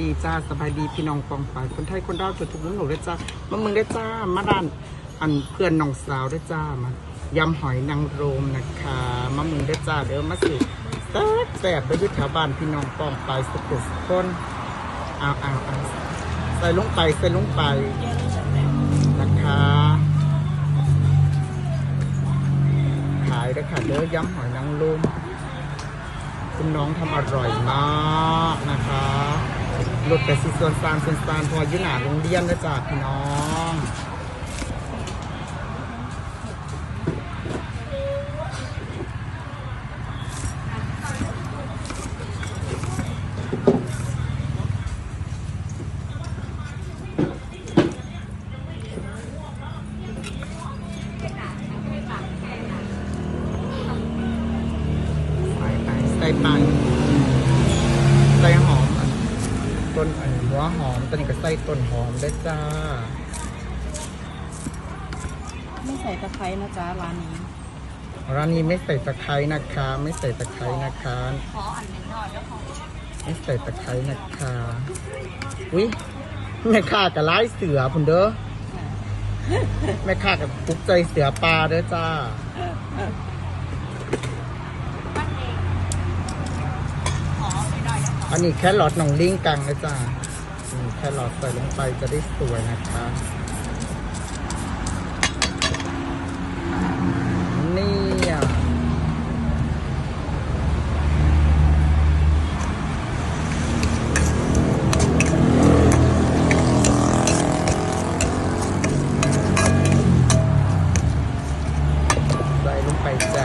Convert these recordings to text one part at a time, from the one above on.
ดีจ้าสบายดีพี่น้องปองฝ่ายคนไทยคนดาวจุดทุกมุมหนูได้จ้ามามึงได้จ้ามาด้านอันเพื่อนน้องสาวได้จ้ามายำหอยนางรมนะคะมามึงได้จ้าเดี๋ยวมาสิแซ่บไปยุทธบ้านพี่น้องปองไปสุดสุคนเอาเอาเอาใส่ลงไปใส่ลงไปนะคะขายด้ค่ะเด้อยำหอยนางรมคุณน้องทำอร่อยมากนะคะ รถแต่สิส่วนซานส่วนซานพอยืนหนาโรงเรียนนะจ๊ะพี่น้องใส่ไปใส่ไปใส่หอมอั นต้นอันหัวหอมตอนนี้ก็ใส่ต้นหอมได้จ้า ไม่ใส่ตะไคร้นะจ๊ะร้านนี้ ร้านนี้ไม่ใส่ตะไคร้นะคะ ไม่ใส่ตะไคร้นะคะ ขออันหนึ่งหน่อยแล้วขอไม่ใส่ตะไคร้นะคะ อุ้ยแม่ค้ากับไล่เสือพุ่นเด้อ แม่ค้ากับปลุกใจเสือปลาเด้อจ้าขอไม่ได้แล้ว อันนี้แค่หลอดหนองลิงกังนะจ้าแค่หลอดใส่ลงไปจะได้สวยนะคะนี่ใส่ลงไปจ้ะ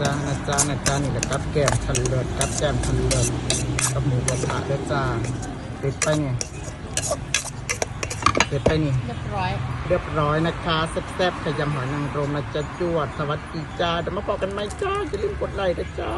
จ้านะจ้านะจ้านะจ้านี่แหละกับแกมทันเลิศกับแกมทันเลิศกับหมูกระทะด้วยจ้าติดไปเนี่ยติดไปนี่ เรียบร้อย เรียบร้อยนะคะแซ่บๆขยำหอยนางรมนะจ๊ะจวด สวัสดีจ้าเดี๋ยวมาบอกกันไหมจ้าอย่าลืมกดไลค์นะจ้า